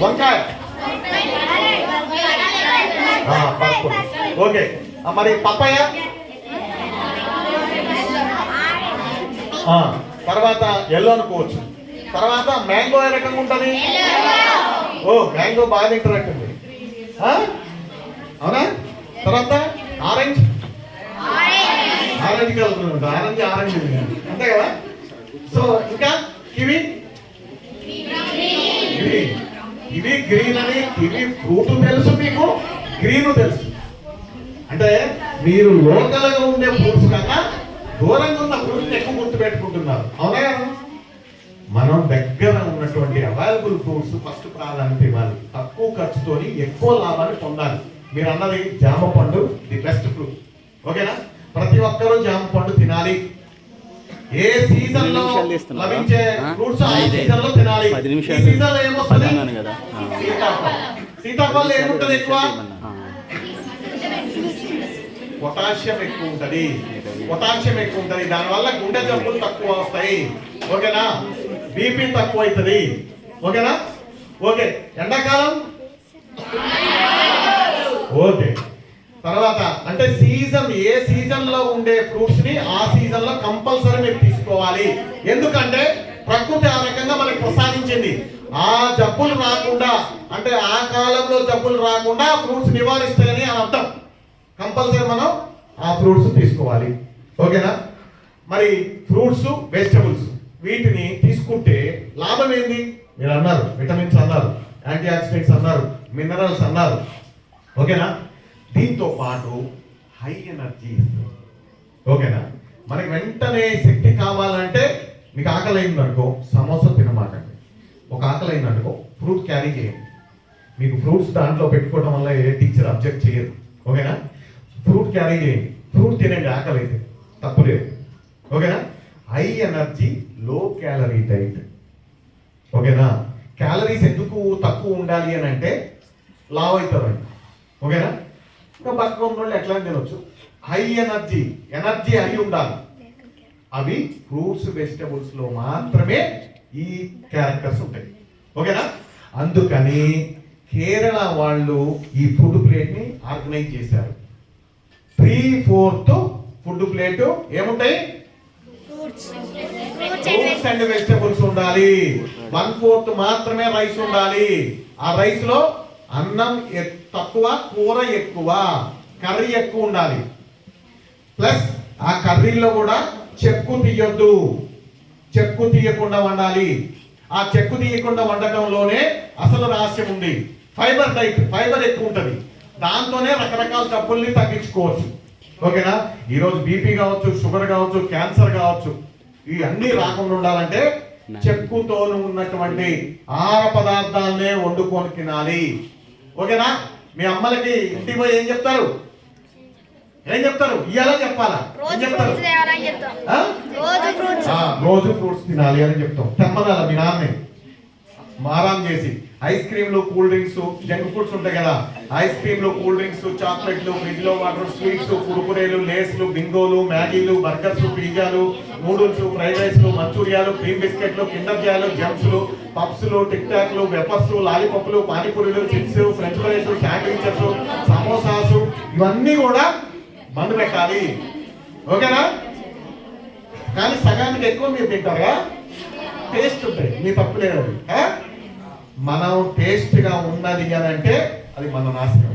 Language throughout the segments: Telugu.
వంకాయ ఆ, పప్పు ఓకే ఆ, మరి పప్పాయ ఆ, తర్వాత ఎల్లో అనుకోవచ్చు. తర్వాత మ్యాంగో ఏ రకంగా ఉంటుంది? ఓ మ్యాంగో బాగా ఆ? అవునా? తర్వాత ఆరెంజ్ ఆరెంజ్ కలర్ ఉంటుంది. ఆరెంజ్ ఆరెంజ్ అంతే కదా? సో ఇంకా? గ్రీన్ ఇవి గ్రీన్ అని ఇవి ఫ్రూట్ తెలుసు మీకు గ్రీన్ తెలుసు. అంటే మీరు లోకల్గా ఉండే ఫ్రూట్స్ కన్నా దూరంగా ఉన్న ఫ్రూట్స్ ఎక్కువ గుర్తు పెట్టుకుంటున్నారు అవునా మనం దగ్గర ఉన్నటువంటి అవైలబుల్ ఫ్రూట్స్ ఫస్ట్ ప్రాధాన్యత ఇవ్వాలి. తక్కువ ఖర్చుతోని ఎక్కువ లాభాన్ని పొందాలి. మీరు అన్నది జామ పండు ది బెస్ట్ ఫ్రూట్ ఓకేనా? ప్రతి ఒక్కరూ జామ పండు తినాలి. ఏ సీజన్లో? లభించే? ఫ్రూట్స్ ఆ. సీజన్లో తినాలి. పది నిమిషాలు సీజన్లో ఏమొస్తుంది కదా. సీతాఫలం. ఏముంటది ఎక్కువ. పొటాషియం ఎక్కువ ఉంటది. పొటాషియం ఎక్కువ ఉంటది. దానివల్ల గుండె జబ్బులు తక్కువ వస్తాయి. ఓకేనా? బీపీ తక్కువ అవుతుంది ఓకేనా? ఓకే. ఎండాకాలం? ఓకే. తర్వాత అంటే సీజన్ ఏ సీజన్లో ఉండే ఫ్రూట్స్ని ఆ జీవితంలో కంపల్సరీ మీరు తీసుకోవాలి. ఎందుకంటే ప్రకృతి ఆ రకంగా మనకి ప్రసాదించింది. ఆ జబ్బులు రాకుండా అంటే ఆ కాలంలో జబ్బులు రాకుండా ఫ్రూట్స్ నివారిస్తాయని అని అర్థం. కంపల్సరీ మనం ఆ ఫ్రూట్స్ తీసుకోవాలి. ఓకేనా? మరి ఫ్రూట్స్ వెజిటబుల్స్ వీటిని తీసుకుంటే లాభం ఏంది? మీరు అన్నారు విటమిన్స్ అన్నారు యాంటీ ఆక్సిడెంట్స్ అన్నారు మినరల్స్ అన్నారు. ఓకేనా? దీంతో పాటు హై ఎనర్జీ ఇస్తుంది. ఓకేనా? వెంటనే శక్తి కావాలంటే మీకు ఆకలి అయిందనుకో సమోసా తినమాకండి. ఒక ఆకలి అయిందనుకో ఫ్రూట్ క్యారీ చేయండి. మీకు ఫ్రూట్స్ దాంట్లో పెట్టుకోవడం వల్ల ఏ టీచర్ అబ్జెక్ట్ చేయదు. ఓకేనా? ఫ్రూట్ క్యారీ చేయండి. ఫ్రూట్ తినండి ఆకలి అయితే తప్పు లేదు. ఓకేనా? High energy low calorie diet. ఓకేనా? క్యాలరీస్ ఎందుకు తక్కువ ఉండాలి అని అంటే లావ్ అవుతారండి. ఓకేనా? ఇంకా బతుకు వాళ్ళు ఎట్లా తినొచ్చు? హై ఎనర్జీ ఎనర్జీ హై ఉండాలి. అవి ఫ్రూట్స్ వెజిటబుల్స్లో మాత్రమే ఈ క్యారెక్టర్స్ ఉంటాయి. ఓకేనా? అందుకని కేరళ వాళ్ళు ఈ ఫుడ్ ప్లేట్ని ఆర్గనైజ్ చేశారు. త్రీ ఫోర్త్ ఫుడ్ ప్లేట్ ఏముంటాయి? ఫ్రూట్స్ అండ్ వెజిటబుల్స్ ఉండాలి. వన్ ఫోర్త్ మాత్రమే రైస్ ఉండాలి. ఆ రైస్లో అన్నం తక్కువ కూర ఎక్కువ కర్రీ ఎక్కువ ఉండాలి. ప్లస్ ఆ కర్రీలో కూడా చెక్కు తీయొద్దు. చెక్కు తీయకుండా వండాలి. ఆ చెక్కు తీయకుండా వండటంలోనే అసలు రహస్యం ఉంది. ఫైబర్ డైట్ ఫైబర్ ఎక్కువ ఉంటుంది దాంతోనే రకరకాల జబ్బుల్ని తగ్గించుకోవచ్చు. ఓకేనా? ఈరోజు బీపీ కావచ్చు షుగర్ కావచ్చు క్యాన్సర్ కావచ్చు ఇవి అన్ని రాకుండా ఉండాలంటే చెక్కుతో ఉన్నటువంటి ఆహార పదార్థాలనే వండుకొని తినాలి. ఓకేనా? మీ అమ్మలకి ఇంటికి పోయి ఏం చెప్తారు? ఏం చెప్తారు? ఇవాళ చెప్పాలా? చెప్తారు? రోజు ఫ్రూట్స్ తినాలి అని చెప్తాం. తెమ్మనాల మీ నాన్నే. మారాం చేసి. ఐస్ క్రీమ్లు కూల్ డ్రింక్స్ జంక్ ఫుడ్స్ ఉంటాయి కదా. ఐస్ క్రీమ్లు కూల్ డ్రింక్స్ చాక్లెట్లు ఫ్రిడ్జ్లో వాటర్ స్వీట్స్ కురుకురేలు లేస్లు బింగోలు మ్యాగీలు బర్గర్స్ పిజ్జాలు నూడిల్స్ ఫ్రైడ్ రైస్లు మంచూరియాలు క్రీమ్ బిస్కెట్లు కిండర్ జాలు జంప్స్లు పప్స్లు టిక్ టాక్లు వెపర్స్ లాలీపప్లు పానీపూరీలు chips french fries sandwiches samosas ఇవన్నీ కూడా బంద్ పెట్టాలి. ఓకేనా? కానీ సగానికి ఎక్కువ మీరు తింటారా టేస్ట్ ఉంటాయి మీ తప్పు లేదు అది. మనం టేస్ట్గా ఉన్నది అని అంటే అది మన నాశనం.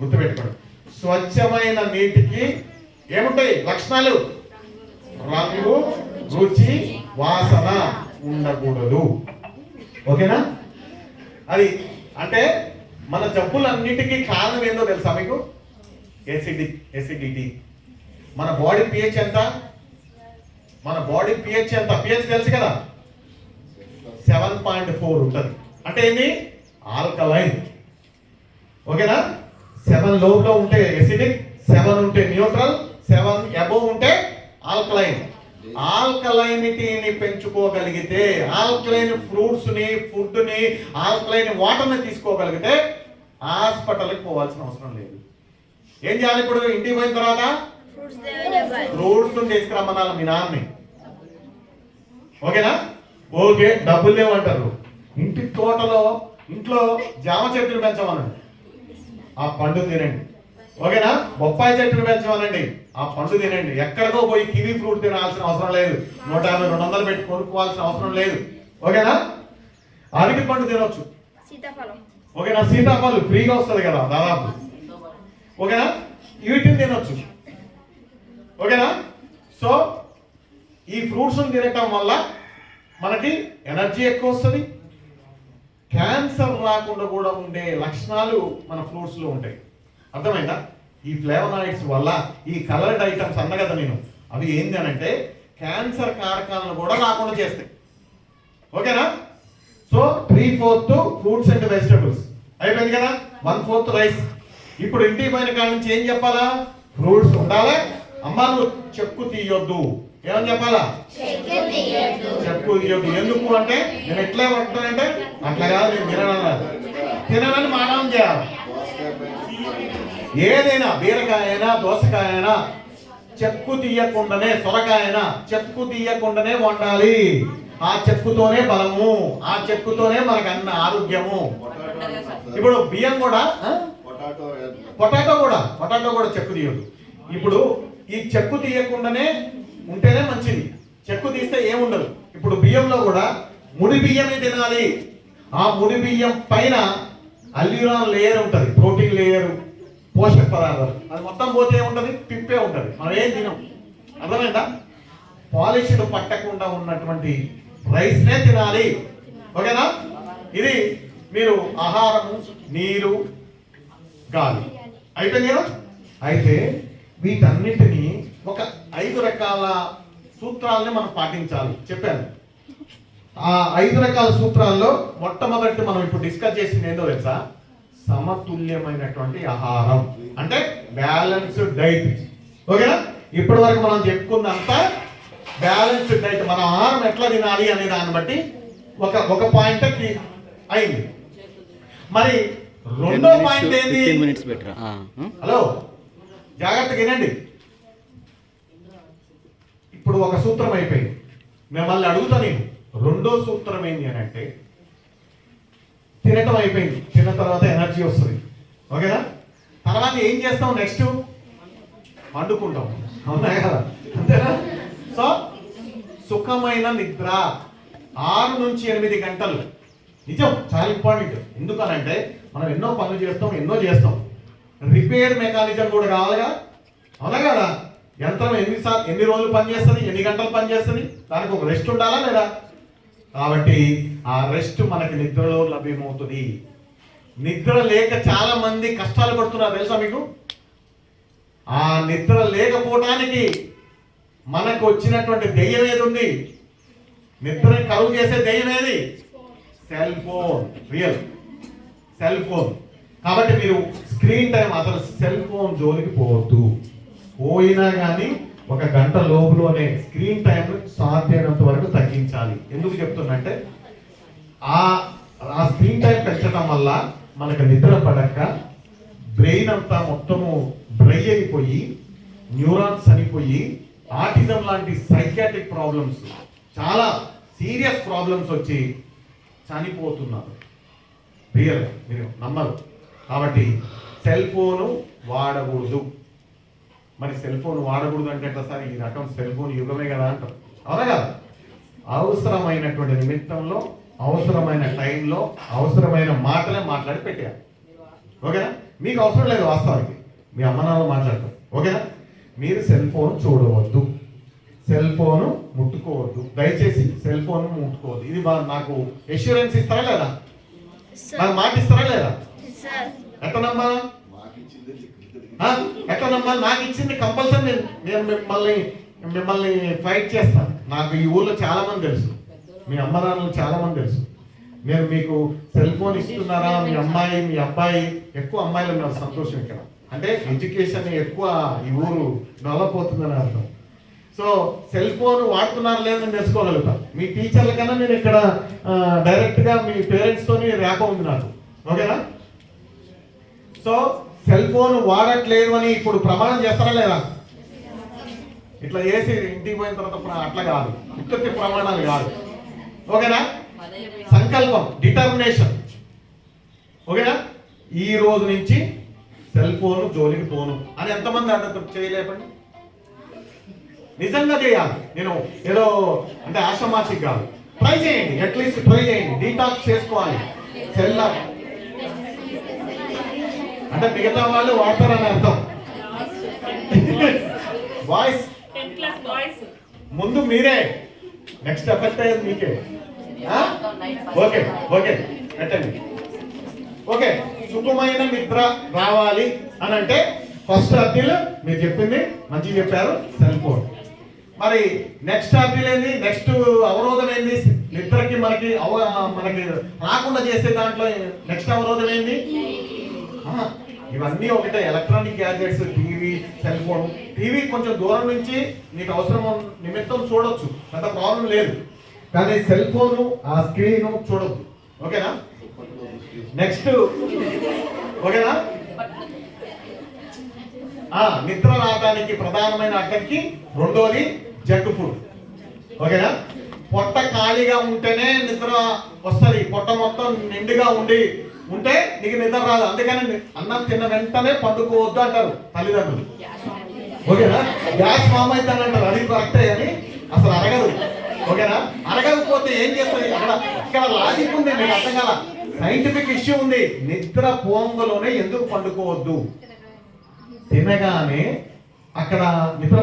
గుర్తుపెట్టుకోండి. స్వచ్ఛమైన నీటికి ఏముంటాయి? లక్షణాలు? రంగు రుచి వాసన ఉండకూడదు. ఓకేనా? అది అంటే మన జబ్బులన్నిటికీ కారణం ఏందో తెలుసా మీకు? ఏసిడి ఎసిడిటీ మన బాడీ పిహెచ్ ఎంత? మన బాడీ పిహెచ్ ఎంత? పిహెచ్ తెలుసు కదా? సెవెన్ పాయింట్ ఫోర్ ఉంటుంది. అంటే ఏంది ఆల్కలైన్ ఓకేనా? సెవెన్ లోపల ఉంటే ఎసిడిక్ సెవెన్ ఉంటే న్యూట్రల్ సెవెన్ అబోవ్ ఉంటే ఆల్కలైన్ ఆల్కలైనిటీని పెంచుకోగలిగితే ఆల్కలైన్ ఫ్రూట్స్ని ఫుడ్ని ఆల్కలైన్ వాటర్ని తీసుకోగలిగితే హాస్పిటల్కి పోవాల్సిన అవసరం లేదు. ఏం చేయాలి ఇప్పుడు? ఇంటికి పోయిన తర్వాత? ఫ్రూట్స్ తీసుకురమ్మనాలి మీ నాన్నని. ఓకేనా? ఓకే డబ్బులు లేవంటారు. ఇంటి తోటలో ఇంట్లో జామ చెట్టును పెంచమనండి. ఆ పండు తినండి. ఓకేనా? బొప్పాయి చెట్టును పెంచమనండి. ఆ పండు తినండి. ఎక్కడికో పోయి కివీ ఫ్రూట్ తినాల్సిన అవసరం లేదు. నూట యాభై రెండు వందలు పెట్టి కొనుక్కోవాల్సిన అవసరం లేదు. ఓకేనా? అరటి పండు తినొచ్చు. ఓకేనా? సీతాఫలం ఫ్రీగా వస్తుంది కదా దాదాపు. ఓకేనా? వీటిని తినొచ్చు. ఓకేనా? సో ఈ ఫ్రూట్స్ తినటం వల్ల మనకి ఎనర్జీ ఎక్కువ వస్తుంది. క్యాన్సర్ రాకుండా కూడా ఉండే లక్షణాలు మన ఫ్రూట్స్లో ఉంటాయి. అర్థమైందా? ఈ ఫ్లేవనాయిడ్స్ వల్ల ఈ కలర్డ్ ఐటమ్స్ అన్న కదా నేను. అవి ఏంది అని అంటే క్యాన్సర్ కారకాలను కూడా రాకుండా చేస్తాయి. ఓకేనా? So three fourth fruits and vegetables అయిపోయింది కదా? వన్ ఫోర్త్ రైస్ ఇప్పుడు ఇంటికి పోయిన కాడ నుంచి ఏం చెప్పాలా? ఫ్రూట్స్ ఉండాలా. అమ్మా నువ్వు చెక్కు తీయొద్దు. ఏమని చెప్పాలా? చెక్కు తీయొద్దు. ఎందుకు అంటే నేను ఎట్లా పడుతానంటే అట్లా కాదు నేను తిననన్నారు తిననని మానవం చేయాలి. ఏదైనా బీరకాయ అయినా దోసకాయ అయినా చెక్కు తీయకుండానే సొరకాయనా చెక్కు తీయకుండానే వండాలి. ఆ చెక్కుతోనే బలము. ఆ చెక్కుతోనే మనకు అన్న ఆరోగ్యము. ఇప్పుడు బియ్యం కూడా? పొటాటో కూడా పొటాటో కూడా చెక్కు తీయదు ఇప్పుడు ఈ చెక్కు తీయకుండానే ఉంటేనే మంచిది. చెక్కు తీస్తే ఏముండదు. ఇప్పుడు బియ్యంలో కూడా ముడి బియ్యమే తినాలి? ఆ ముడి బియ్యం పైన అల్యూరాన్ లేయర్ ఉంటుంది ప్రోటీన్ లేయర్ పోషక పదార్థాలు అది మొత్తం పోతే ఉంటుంది పిప్పే ఉంటుంది. మనం ఏం తినం? అర్థమైందా? పాలిష్డ్ పట్టకుండా ఉన్నటువంటి రైస్నే తినాలి. ఓకేనా? ఇది మీరు ఆహారము నీరు గాలి అయిపోయింది కదా అయితే వీటన్నిటిని ఒక ఐదు రకాల సూత్రాలని మనం పాటించాలి. చెప్పాను. ఆ ఐదు రకాల సూత్రాల్లో మొట్టమొదటి మనం ఇప్పుడు డిస్కస్ చేసింది ఏంటో తెలుసా? సమతుల్యమైనటువంటి ఆహారం. అంటే బ్యాలెన్స్డ్ డైట్. ఓకేనా? ఇప్పటి వరకు మనం చెప్పుకుందంతా బ్యాలెన్స్డ్ డైట్. మన ఆహారం ఎట్లా తినాలి అనే దాన్ని బట్టి ఒక ఒక పాయింట్ అయింది. మరి రెండో పాయింట్ ఏంది? ఫిఫ్టీన్ మినిట్స్ బెటర్ హలో జాగ్రత్తగా వినండి. ఇప్పుడు ఒక సూత్రం అయిపోయింది. మిమ్మల్ని అడుగుతా నేను. రెండో సూత్రం ఏంటి అని అంటే తినటం అయిపోయింది. తిన్న తర్వాత ఎనర్జీ వస్తుంది. ఓకేనా? తర్వాత ఏం చేస్తాం నెక్స్ట్ వండుకుంటాం అవునా కదా? అంతేనా? సో సుఖమైన నిద్ర. ఆరు నుంచి ఎనిమిది గంటలు. నిజం చాలా ఇంపార్టెంట్ ఎందుకనంటే మనం ఎన్నో పనులు చేస్తాం ఎన్నో చేస్తాం. రిపేర్ మెకానిజం కూడా కావాలిగా? అవునా కదా యంత్రం ఎన్ని సార్లు ఎన్ని రోజులు పనిచేస్తుంది ఎన్ని గంటలు పనిచేస్తుంది? దానికి ఒక రెస్ట్ ఉండాలా లేదా? కాబట్టి ఆ రెస్ట్ మనకి నిద్రలో లభ్యమవుతుంది. నిద్ర లేక చాలా మంది కష్టాలు పడుతున్నారు తెలుసా మీకు? ఆ నిద్ర లేకపోవటానికి మనకు వచ్చినటువంటి దెయ్యం ఏది ఉంది? నిద్రని కలుగు చేసే దెయ్యం ఏది? Cell phone real. Cell phone కాబట్టి మీరు స్క్రీన్ టైం అసలు సెల్ ఫోన్ జోలికి పోవద్దు. పోయినా కానీ ఒక గంట లోపులోనే స్క్రీన్ టైం సాధ్యమైనంత వరకు తగ్గించాలి. ఎందుకు చెప్తున్నంటే ఆ ఆ స్క్రీన్ టైం పెంచడం వల్ల మనకు నిద్ర పడక బ్రెయిన్ అంతా మొత్తము డ్రై అయిపోయి న్యూరాన్స్ చనిపోయి ఆటిజం లాంటి సైకాటిక్ ప్రాబ్లమ్స్ చాలా సీరియస్ ప్రాబ్లమ్స్ వచ్చి చనిపోతున్నారు. రియల్ మీరు నమ్మరు. కాబట్టి సెల్ ఫోను వాడకూడదు. మరి సెల్ ఫోన్ వాడకూడదు అంటే ఎట్లా సార్? ఈ రకం సెల్ ఫోన్ యుగమే కదా అంటారు. అవునా కదా? అవసరమైనటువంటి నిమిత్తంలో అవసరమైన టైంలో అవసరమైన మాటలే మాట్లాడి పెట్టారు ఓకేనా? మీకు అవసరం లేదు వాస్తవానికి. మీ అమ్మ నాన్న మాట్లాడతారు. ఓకేనా? మీరు సెల్ ఫోన్ చూడవద్దు. సెల్ ఫోను ముట్టుకోవద్దు. దయచేసి సెల్ ఫోన్ ముట్టుకోవద్దు. ఇది నాకు ఎష్యూరెన్స్ ఇస్తారా లేదా? నాకు మాట ఇస్తారా లేదా? సార్ ఎట్లా నమ్మా? ఆ? ఎట్లా నమ్మా? నాకు ఇచ్చింది కంపల్సరీ నేను నేను మిమ్మల్ని మిమ్మల్ని ఫైట్ చేస్తాను నాకు ఈ ఊర్లో చాలా మంది తెలుసు. మీ అమ్మ నాన్నలు చాలా మంది తెలుసు. నేను మీకు సెల్ ఫోన్ ఇస్తున్నారా? మీ అమ్మాయి మీ అబ్బాయి ఎక్కువ అమ్మాయిలు ఉన్నారు సంతోషం ఇక్కడ. అంటే ఎడ్యుకేషన్ ఎక్కువ ఈ ఊరు డెవలప్ అవుతుందని అర్థం. సో సెల్ ఫోన్ వాడుతున్నారు లేదని తెలుసుకోగలుగుతాం. మీ టీచర్ల కన్నా నేను ఇక్కడ డైరెక్ట్గా మీ పేరెంట్స్ తోని ర్యాప్ ఉంది నాకు. ఓకేనా? సో సెల్ ఫోన్ వాడట్లేదు అని ఇప్పుడు ప్రమాణం చేస్తారా లేదా? ఇట్లా చేసి ఇంటికి పోయిన తర్వాత అట్లా కాదు. ఉత్పత్తి ప్రమాణాలు కాదు. ఓకేనా? సంకల్పం డిటర్మినేషన్ ఓకేనా? ఈ రోజు నుంచి సెల్ ఫోన్ జోలికి పోను. అని ఎంతమంది అంటే చేయలేపండి. నిజంగా చేయాలి. నేను ఏదో అంటే ఆషమాషిక్ కాదు. ట్రై చేయండి. అట్లీస్ట్ ట్రై చేయండి. డీటాక్స్ చేసుకోవాలి. సెల్ అంటే మిగతా వాళ్ళు వాడతారని అర్థం. వాయిస్ ముందు మీరే. నెక్స్ట్ ఎఫెక్ట్ అయ్యేది మీకే. ఓకే ఓకే పెట్టండి ఓకే సుఖమైన నిద్ర రావాలి అని అంటే ఫస్ట్ అర్టీలు మీరు చెప్పింది మంచిగా చెప్పారు. సెల్ ఫోన్ మరి నెక్స్ట్ అప్పీల్ ఏంది? నెక్స్ట్ అవరోధం ఏంది? నిద్రకి మనకి అవ మనకి రాకుండా చేసే దాంట్లో నెక్స్ట్ అవరోధం ఏంది? ఇవన్నీ ఒకటే. Electronic gadgets TV cell phone TV కొంచెం దూరం నుంచి నీకు అవసరం నిమిత్తం చూడొచ్చు. పెద్ద ప్రాబ్లం లేదు. కానీ సెల్ ఫోన్ ఆ స్క్రీన్ చూడొద్దు. ఓకేనా? నెక్స్ట్ ఓకేనా? నిద్ర రావడానికి ప్రధానమైన అడ్డంకి రెండోది జంక్ ఫుడ్. ఓకేనా? పొట్ట ఖాళీగా ఉంటేనే నిద్ర వస్తుంది. పొట్ట మొత్తం నిండుగా ఉండి ఉంటే నీకు నిద్ర రాదు. అందుకని అన్నం తిన్న వెంటనే పండుకోవద్దు అంటారు తల్లిదండ్రులు. ఓకేనా? గ్యాస్ ఫామ్ అవుతాను అంటారు. అది కరెక్టే అని అసలు అరగదు. ఓకేనా? అరగకపోతే ఏం చేస్తుంది? అక్కడ ఇక్కడ లాజిక్ ఉంది మీకు అర్థం కదా సైంటిఫిక్ ఇష్యూ ఉంది. నిద్ర పోంగలోనే ఎందుకు పండుకోవద్దు? తినగానే అక్కడ నిద్ర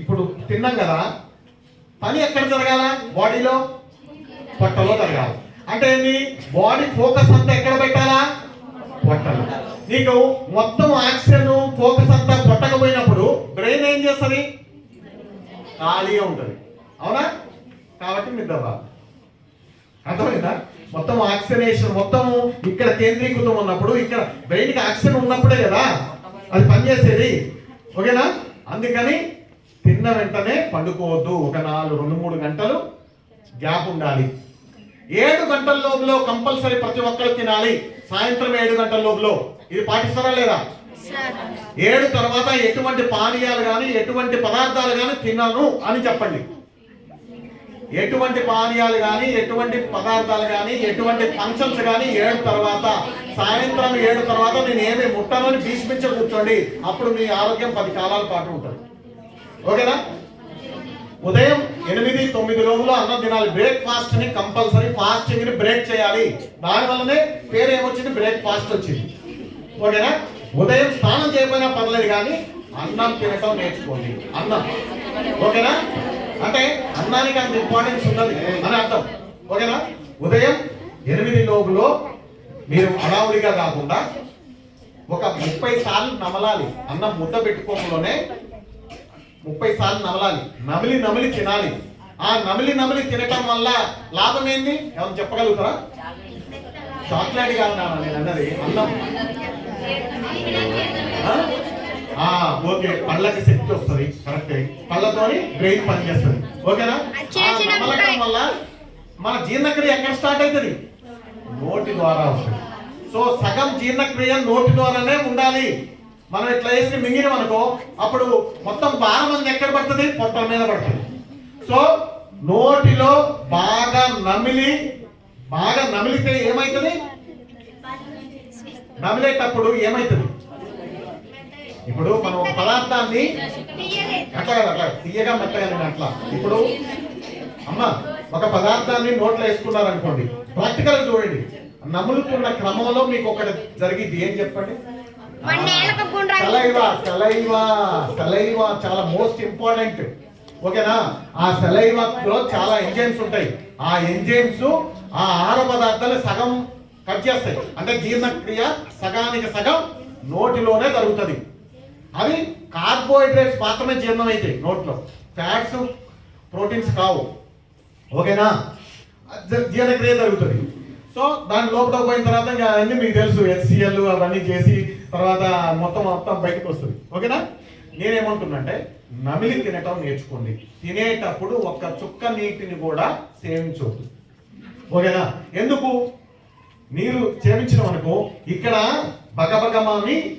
ఇప్పుడు తిన్నాం కదా పని ఎక్కడ జరగాల? బాడీలో? పొట్టలో జరగాలి. అంటే ఏంది? బాడీ ఫోకస్ అంతా ఎక్కడ పెట్టాలా? పొట్టలు. నీకు మొత్తం ఆక్సిజన్ ఫోకస్ అంతా పొట్టకపోయినప్పుడు బ్రెయిన్ ఏం చేస్తుంది? ఖాళీగా ఉంటుంది. అవునా? కాబట్టి నిద్ర రాదు. అర్థమైందా? మొత్తం ఆక్సిజనేషన్ మొత్తం ఇక్కడ కేంద్రీకృతం ఉన్నప్పుడు ఇక్కడ బ్రెయిన్కి ఆక్సిజన్ ఉన్నప్పుడే కదా అది పనిచేసేది. ఓకేనా? అందుకని తిన్న వెంటనే పండుకోవద్దు. ఒక నాలుగు రెండు మూడు గంటలు గ్యాప్ ఉండాలి. ఏడు గంటల లోపల కంపల్సరీ ప్రతి ఒక్కరు తినాలి. సాయంత్రం ఏడు గంటల లోపల. ఇది పాటిస్తారా లేదా? ఏడు తర్వాత ఎటువంటి పానీయాలు కానీ ఎటువంటి పదార్థాలు కానీ తినను అని చెప్పండి. ఎటువంటి పానీయాలు కానీ ఎటువంటి పదార్థాలు కానీ ఎటువంటి ఫంక్షన్స్ కానీ ఏడు తర్వాత సాయంత్రం ఏడు తర్వాత నేను ఏమి ముట్టను అని భీష్మించ కూర్చోండి. అప్పుడు మీ ఆరోగ్యం పది కాలాల పాటు ఉంటుంది. ఓకేనా? ఉదయం ఎనిమిది తొమ్మిది రోజులు అన్నం తినాలి. బ్రేక్ఫాస్ట్ని కంపల్సరీ ఫాస్టింగ్ని బ్రేక్ చేయాలి. దాని వల్లనే పేరు ఏమొచ్చింది? బ్రేక్ఫాస్ట్ వచ్చింది. ఓకేనా? ఉదయం స్నానం చేయకపోయినా పర్లేదు కానీ అన్నం తినటం నేర్చుకోండి. అన్నం. ఓకేనా? అంటే అన్నానికి అంత ఇంపార్టెన్స్ ఉన్నది. అని అర్థం. ఓకేనా? ఉదయం ఎనిమిది లోపులో మీరు హడావుడిగా కాకుండా ఒక ముప్పై సార్లు నమలాలి. అన్నం ముద్ద పెట్టుకోవడంలోనే ముప్పై సార్లు నమలాలి. నమిలి నమిలి తినాలి. ఆ నమిలి నమిలి తినటం వల్ల లాభం ఏంది ఏమైనా చెప్పగలుగుతారా? చాక్లెట్ కాదు నేను అన్నది. అన్నం. ఓకే. పళ్ళకి శక్తి వస్తుంది. కరెక్ట్. పళ్ళతోని బ్రెయిన్ పనిచేస్తుంది. ఓకేనా? నమలటం. వల్ల మన జీర్ణక్రియ ఎక్కడ స్టార్ట్ అవుతుంది? నోటి ద్వారా వస్తుంది. సో సగం జీర్ణక్రియ నోటి ద్వారానే ఉండాలి. మనం ఇట్లా వేసి మింగినాం అనుకో అప్పుడు మొత్తం భారం అంతా ఎక్కడ పడుతుంది? పొట్టల మీద పడుతుంది. సో నోటిలో బాగా నమిలి బాగా నమిలితే ఏమవుతుంది నమిలేటప్పుడు ఏమవుతుంది ఇప్పుడు మనం పదార్థాన్ని అట్లా కదా అట్లా తీయగా మెత్తగా అట్లా. ఇప్పుడు అమ్మ ఒక పదార్థాన్ని నోట్లో వేసుకున్నారనుకోండి ప్రాక్టికల్ చూడండి. నములుతున్న క్రమంలో మీకు ఒకటి జరిగింది. ఏం చెప్పండి? సలైవా సలైవా సలైవా చాలా మోస్ట్ ఇంపార్టెంట్ ఓకేనా? ఆ సలైవాలో చాలా ఎంజైమ్స్ ఉంటాయి. ఆ ఎంజైమ్స్ ఆ ఆహార పదార్థాలు సగం కట్ చేస్తాయి. అంటే జీర్ణక్రియ సగానికి సగం నోటిలోనే జరుగుతుంది. అవి కార్బోహైడ్రేట్స్ మాత్రమే జీర్ణం అవుతాయి నోట్లో. ఫ్యాట్స్ ప్రోటీన్స్ కావు. ఓకేనా? జీర్ణక్రియ జరుగుతుంది. సో దాని లోపల పోయిన తర్వాత ఇంకా అన్ని మీకు తెలుసు హెచ్సిఎల్ అవన్నీ చేసి తర్వాత మొత్తం మొత్తం బయటకు వస్తుంది. ఓకేనా? నేనేమంటున్నంటే నమిలి తినటం నేర్చుకోండి. తినేటప్పుడు ఒక్క చుక్క నీటిని కూడా సేవించవద్దు ఓకేనా? ఎందుకు? నీరు సేవించడం అనుకో ఇక్కడ బగబగమామి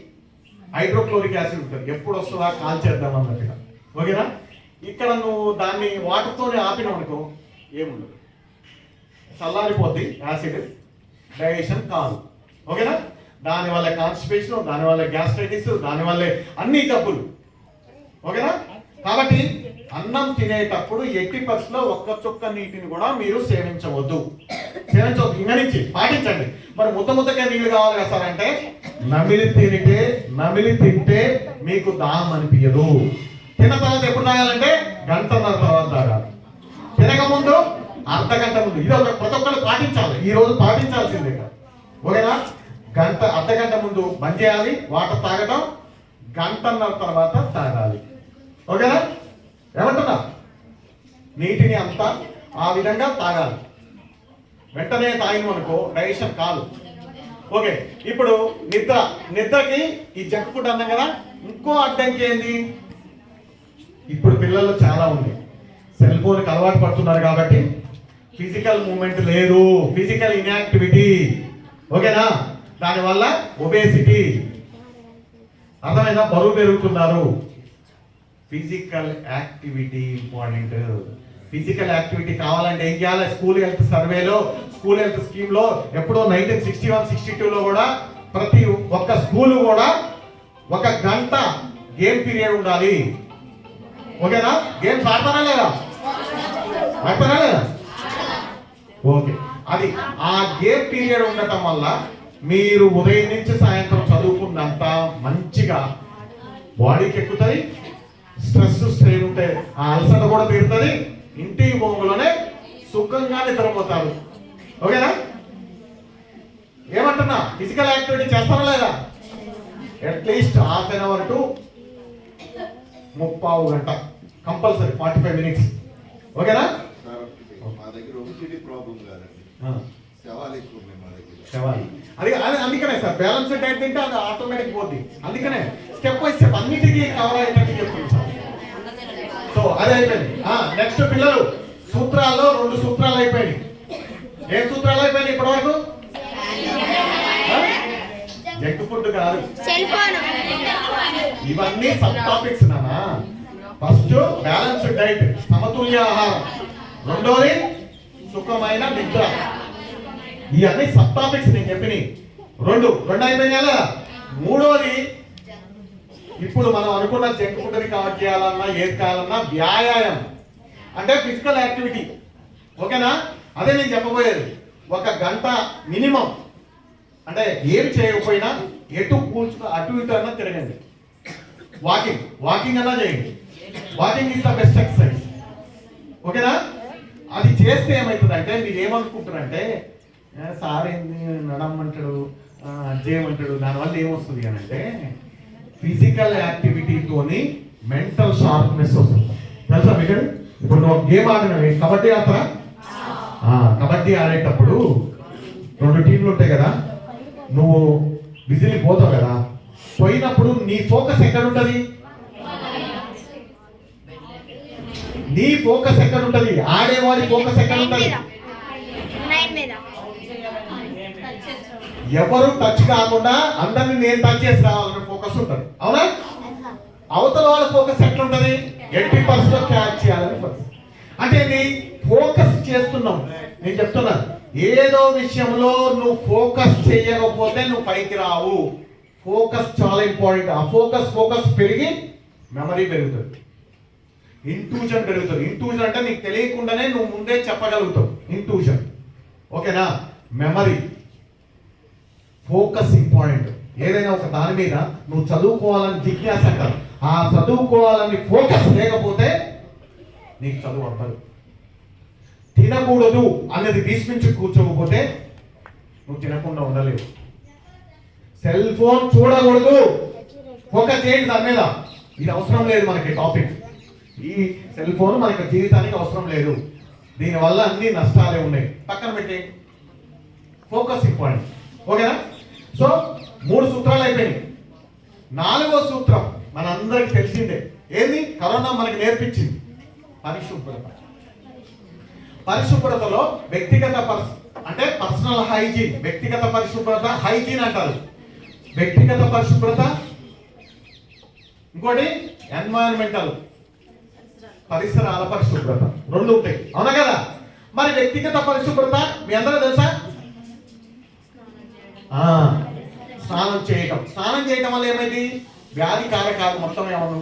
హైడ్రోక్లోరిక్ యాసిడ్ ఉంటుంది. ఎప్పుడు వస్తుందా? కాల్ చేద్దాం అన్నట్టుగా. ఓకేనా? ఇక్కడ నువ్వు దాన్ని వాటర్తోనే ఆపినావు అనుకో ఏముండదు. చల్లారిపోద్ది యాసిడ్ డైజెషన్ కాదు. ఓకేనా? దాని వల్ల కాన్స్టిపేషన్ దాని వల్ల గ్యాస్ట్రైటిస్ దాని వల్ల అన్ని జబ్బులు. ఓకేనా? కాబట్టి అన్నం తినేటప్పుడు ఎట్టి పరిస్థితిలో ఒక్క చుక్క నీటిని కూడా మీరు సేవించవద్దు. సేవించవద్దు. ఇంక నుంచి పాటించండి. మరి ముద్ద ముద్దకే నీళ్ళు కావాలి కదా సార్ అంటే? నమిలి తినితే నమిలి తింటే మీకు దాహం అనిపించదు తిన్న తర్వాత ఎప్పుడు తాగాలంటే? గంటన్నర తర్వాత తాగాలి. తినకముందు అర్ధ గంట ముందు. ఇది ఒక ప్రతి ఒక్కరు పాటించాలి. ఈ రోజు పాటించాల్సిందే కదా. ఓకేనా? గంట అర్ధగంట ముందు బంద్ చేయాలి వాటర్ తాగడం గంటన్నర తర్వాత తాగాలి. ఓకేనా? ఏమంటున్నా? నీటిని అంతా ఆ విధంగా తాగాలి. వెంటనే తాగిన అనుకో డైజెషన్ కాదు. ఓకే ఇప్పుడు నిద్ర. నిద్రకి ఈ జంక్ ఫుడ్ అన్నాం కదా ఇంకో అడ్డంకి ఏంది? ఇప్పుడు పిల్లలు చాలా ఉంది సెల్ ఫోన్కి అలవాటు పడుతున్నారు కాబట్టి ఫిజికల్ మూమెంట్ లేదు. Physical inactivity. ఓకేనా? దానివల్ల ఒబేసిటీ అర్థమైనా బరువు పెరుగుతున్నారు. Physical activity important physical activity కావాలంటే ఏం చేయాలి? స్కూల్ హెల్త్ సర్వేలో స్కూల్ హెల్త్ స్కీమ్లో ఎప్పుడో నైన్టీన్ సిక్స్టీ వన్ సిక్స్టీ టూలో కూడా ప్రతి ఒక్క స్కూల్ కూడా ఒక గంట గేమ్ పీరియడ్ ఉండాలి. ఓకేనా గేమ్స్ ఆడతారా లేదా? ఆడతారా లేదా? ఓకే అది ఆ గేమ్ పీరియడ్ ఉండటం వల్ల మీరు ఉదయం నుంచి సాయంత్రం చదువుకున్నంత మంచిగా బాడీకి ఎక్కుతుంది స్ట్రెస్ స్ట్రెయిన్ ఉంటే ఆ అలసట కూడా తీరుతుంది ఇంటికి పోగులోనే సుఖంగా నిద్రపోతారు. ఓకేనా? ఏమంటున్నా? ఫిజికల్ యాక్టివిటీ చేస్తారా లేదా? At least half an hour to ముప్పావు గంట. కంపల్సరీ ఫార్టీ ఫైవ్ మినిట్స్ ఓకేనా మా దగ్గర ప్రాబ్లం కాదండి. శవాలు ఎక్కువ మా దగ్గర. శవాలి. అది అది అందుకనే సార్ బ్యాలెన్స్ డైట్ తింటే అది ఆటోమేటిక్ పోద్ది. అందుకనే స్టెప్ బై స్టెప్ అన్నిటికీ కవర్ అయ్యేటట్టు చెప్తుంది సార్. సో అదే అయిపోయింది. నెక్స్ట్ పిల్లలు సూత్రాల్లో రెండు సూత్రాలు అయిపోయినాయి. ఏం సూత్రాలు అయిపోయినాయి ఇప్పటి వరకు జంక్ ఫుడ్ కాదు. ఇవన్నీ సబ్ టాపిక్స్ నానా ఫస్ట్ బ్యాలెన్స్ డైట్ సమతుల్య ఆహారం. రెండోది సుఖమైన నిద్ర. ఇవన్నీ సబ్ టాపిక్స్ నేను చెప్పిన రెండు రెండు అయిపోయినాయి కదా. మూడోది ఇప్పుడు మనం అనుకున్న జంక్ కవర్ చేయాలన్నా ఏది కావాలన్నా వ్యాయామం. అంటే ఫిజికల్ యాక్టివిటీ. ఓకేనా? అదే నేను చెప్పబోయేది. ఒక గంట మినిమం. అంటే ఏం చేయకపోయినా ఎటు కూర్చుని అటు ఇటు అన్నా తిరగండి. వాకింగ్. వాకింగ్ అన్నా చేయండి. Walking is the best exercise. ఓకేనా? అది చేస్తే ఏమవుతుందంటే మీరు ఏమనుకుంటారంటే సార్ ఏంది నడమ్మంటాడు చేయమంటాడు దానివల్ల ఏమొస్తుంది అని అంటే ఫిజికల్ యాక్టివిటీతోని మెంటల్ షార్ప్నెస్ వస్తుంది. తెలుసా మీకు? ఇప్పుడు నువ్వు గేమ్ ఆడినవి కబడ్డీ ఆడతారా కబడ్డీ ఆడేటప్పుడు రెండు టీంలు ఉంటాయి కదా నువ్వు విజిల్ పోతావు కదా పోయినప్పుడు నీ ఫోకస్ ఎక్కడ ఉంటుంది నీ ఫోకస్ ఎక్కడ ఉంటుంది ఆడేవాడి ఫోకస్ ఎక్కడ ఉంటుంది ఎవరు టచ్ కాకుండా అందరిని నేను టచ్ చేసి రావాలనే ఫోకస్ ఉంటుంది. అవునా? అవతల వాళ్ళ ఫోకస్ ఎట్లా ఉంటుంది ఎట్టి పర్సన్ క్యాచ్ చేయాలని ఫోకస్ అంటే నీ ఫోకస్ చేస్తున్నాం. నేను చెప్తున్నాను ఏదో విషయంలో నువ్వు ఫోకస్ చేయకపోతే నువ్వు పైకి రావు. ఫోకస్ చాలా ఇంపార్టెంట్ ఆ ఫోకస్ ఫోకస్ పెరిగి మెమరీ పెరుగుతుంది. ఇంట్యూషన్ పెరుగుతుంది. ఇంట్యూషన్ అంటే నీకు తెలియకుండానే నువ్వు ముందే చెప్పగలుగుతావు. ఇంట్యూషన్ ఓకేనా మెమరీ ఫోకస్ ఇంపార్టెంట్ ఏదైనా ఒక దాని మీద నువ్వు చదువుకోవాలని జిజ్ఞాస అంటారు. ఆ చదువుకోవాలని ఫోకస్ లేకపోతే నీకు చదువు అవ్వదు. తినకూడదు అన్నది విస్మించి కూర్చోకపోతే నువ్వు తినకుండా ఉండలేవు. సెల్ ఫోన్ చూడకూడదు. ఫోకస్ చేయండి దాని మీద. ఇది అవసరం లేదు మనకి టాపిక్. ఈ సెల్ ఫోన్ మనకి జీవితానికి అవసరం లేదు. దీనివల్ల అన్ని నష్టాలే ఉన్నాయి. పక్కన పెట్టేయండి ఫోకస్ ఇంపార్టెంట్ ఓకేనా? సో మూడు సూత్రాలు అయిపోయినాయి. నాలుగో సూత్రం మనందరికి తెలిసిందే. ఏంది? కరోనా మనకి నేర్పించింది. పరిశుభ్రత. పరిశుభ్రతలో వ్యక్తిగత పర్స్ అంటే పర్సనల్ హైజీన్ వ్యక్తిగత పరిశుభ్రత హైజీన్ అంటారు. వ్యక్తిగత పరిశుభ్రత ఇంకోటి ఎన్వైరన్మెంటల్ పరిసరాల పరిశుభ్రత. రెండు ఉంటాయి. అవునా కదా? మరి వ్యక్తిగత పరిశుభ్రత మీ అందరూ తెలుసా? స్నానం చేయటం. స్నానం చేయటం వల్ల ఏమైంది? వ్యాధి కారకాలు మొత్తం ఏమన్నా